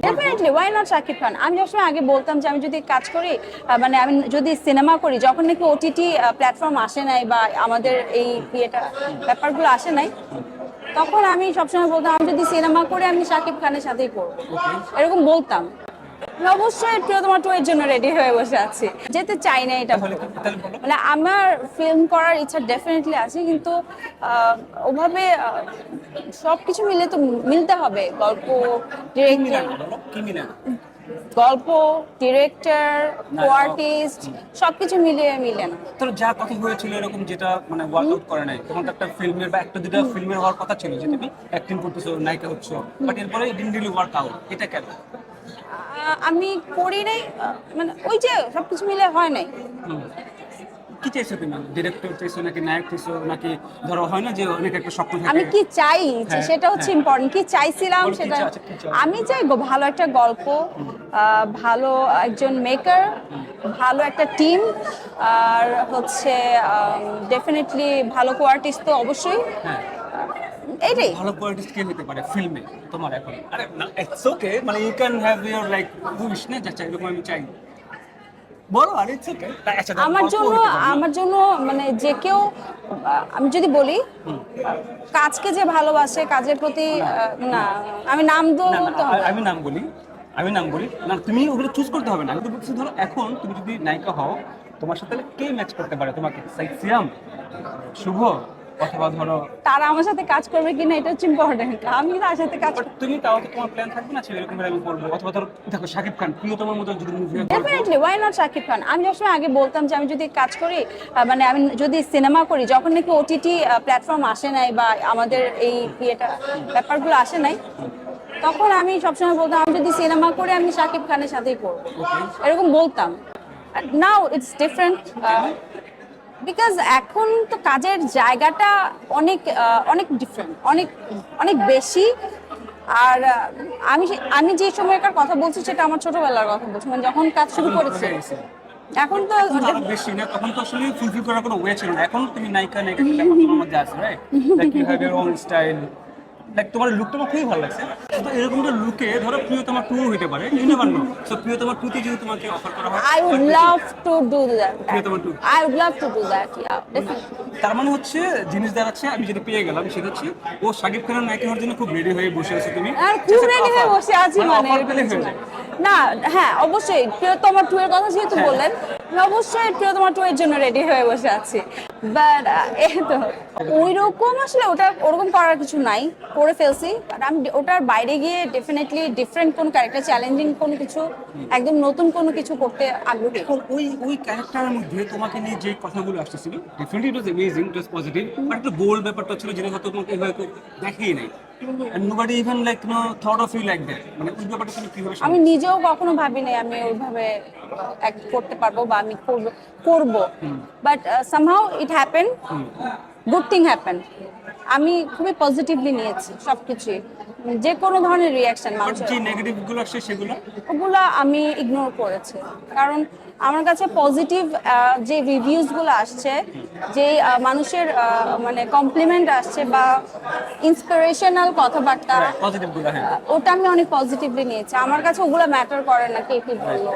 Definitely why not Shakib Khan আমি সবসময় আগে বলতাম যে আমি যদি কাজ করি মানে আমি যদি সিনেমা করি যখন নাকি ওটিটি প্ল্যাটফর্ম আসে নাই বা আমাদের এই ইয়েটা ব্যাপারগুলো আসে নাই তখন আমি সবসময় বলতাম আমি যদি সিনেমা করে আমি শাকিব খানের সাথেই করব। এরকম বলতাম। অবশ্যই প্রিয়তমা টু এর জন্য রেডি হয়ে বসে আছি। যেতে চাই না এটা মানে আমার ফিল্ম করার ইচ্ছা ডেফিনেটলি আছে কিন্তু ওভাবে সব কিছু মিলে তো মিলতে হবে। গল্প ডিরেক্টর গল্প ডিরেক্টর না, কোয়ার্টিস্ট সবকিছু মিলিয়ে মিলে না। তোর যা কথা হয়েছিল এরকম যেটা মানে ওয়ার্কআউট করে নাই তখন একটা ফিল্মের বা একটা দুটা ফিল্মের হওয়ার কথা ছিল যে তুমি অ্যাক্টিং করতেছো নায়িকা হচ্ছ বাট এরপরে ডিন রিলি ওয়ার্ক আউট এটা কেন? আমি করি নাই মানে ওই যে সবকিছু মিলে হয় নাই। কি চাইছো তুমি? ডিরেক্টর চাইছো নাকি নায়ক চাইছো নাকি ধরো হয় না যে অনেক একটা স্বপ্ন থাকে? আমি কি চাই হ্যাঁ, সেটা হচ্ছে হ্যাঁ। ইম্পর্টেন্ট কি চাইছিলাম সেটা চাও? আমি চাইব ভালো একটা গল্প ভালো একজন মেকার ভালো একটা টিম আর হচ্ছে ডেফিনেটলি ভালো কোয়ার্টিস্ট তো অবশ্যই। হ্যাঁ। এইটাই ভালো কোয়ালিটিস কে হতে পারে ফিল্মে তোমার এখন। আরে না ইটস ওকে মানে you can have your like wish না যা চাই এরকম আমি চাই বলো আর ইটস ওকে আচ্ছা আমার জন্য? আমার জন্য মানে যে কেউ আমি যদি বলি কাজকে যে ভালোবাসে কাজের প্রতি না। আমি নাম তো আমি নাম বলি আমি নাম বলি। না তুমি ওগুলো চুজ করতে হবে না। আমি তো বলছি ধরো এখন তুমি যদি নায়িকা হও তোমার সাথে তাহলে কে ম্যাচ করতে পারে? তোমাকে সাইদ সিয়াম শুভ অথবা ধরো তারা আমার সাথে কাজ করবে কিনা এটা হচ্ছে ইম্পর্টেন্ট আমি তার সাথে কাজ তুমি তাও তো তোমার প্ল্যান থাকবে না ছিল এরকম আমি করব অথবা ধরো দেখো শাকিব খান প্রিয় তোমার মতো যদি movie definitely why not Shakib Khan? আমি সবসময় আগে বলতাম যে আমি যদি কাজ করি মানে আমি যদি সিনেমা করি যখন নাকি ওটিটি প্ল্যাটফর্ম আসে নাই বা আমাদের এই ইয়েটা ব্যাপারগুলো আসে নাই তখন আমি সবসময় বলতাম আমি যদি সিনেমা করে আমি শাকিব খানের সাথেই করব। এরকম বলতাম। নাও ইটস ডিফারেন্ট বিকজ এখন তো কাজের জায়গাটা অনেক অনেক ডিফারেন্ট অনেক অনেক বেশি। আর আমি আমি যে সময়কার কথা বলছি সেটা আমার ছোটবেলার কথা বলছি মানে যখন কাজ শুরু করেছি। এখন তো বেশি না তখন তো আসলে ফুলফিল করার কোনো ওয়ে ছিল না। এখন তুমি নায়িকা নায়িকা মধ্যে আছে right like you have your own style like তোমার লুকটা আমার খুবই ভালো লাগছে তো এরকম একটা লুকে ধরো প্রিয় তোমার টু পারে ইউ নেভার নো সো প্রিয় তোমার টুতে যদি তোমাকে অফার করা হয় love to do that. প্রিয়তমা two? I would love to do that. Yeah, definitely. তার মানে হচ্ছে জিনিস দাঁড়াচ্ছে আমি যেটা পেয়ে গেলাম সেটা হচ্ছে ও শাকিব খানের নায়িকা হওয়ার জন্য খুব রেডি হয়ে বসে আছে তুমি আর খুব রেডি হয়ে বসে আছি মানে হয়ে না। হ্যাঁ অবশ্যই প্রিয়তমা টু এর কথা যেহেতু হ্যাঁ। বললেন অবশ্যই প্রিয়তমা টু এর জন্য রেডি হয়ে বসে আছি বাট এই তো। ওই রকম আসলে ওটা ওরকম করার কিছু নাই, করে ফেলছি। বাট আমি ওটার বাইরে গিয়ে ডেফিনেটলি ডিফারেন্ট কোন ক্যারেক্টার চ্যালেঞ্জিং কোনো কিছু, একদম নতুন কোনো কিছু করতে আগ্রহী। এখন ওই ওই ক্যারেক্টারের মধ্যে তোমাকে নিয়ে যে কথাগুলো আসতেছিল definitely it was amazing it was positive but একটা বোল্ড ব্যাপারটা ছিল, যেটা হয়তো তোমাকে হয়তো দেখেই নাই। মানে ওই ব্যাপারটা তুমি কীভাবে আমি নিজেও কখনো ভাবি নাই আমি ওইভাবে act করতে পারব বা আমি করব করব। But somehow it happen good thing happen আমি খুবই পজিটিভলি নিয়েছি সবকিছুই। যে কোনো ধরনের রিয়াকশন বাট মানুষের। যে নেগেটিভগুলো সেগুলো? ওগুলো আমি ইগনোর করেছি। কারণ আমার কাছে পজিটিভ যে রিভিউজগুলো আসছে যে মানুষের মানে কমপ্লিমেন্ট আসছে বা ইন্সপিরেশনাল কথাবার্তা পজিটিভগুলো হ্যাঁ। ওটা আমি অনেক পজিটিভলি নিয়েছি। আমার কাছে ওগুলো ম্যাটার করে না কে কি বলল।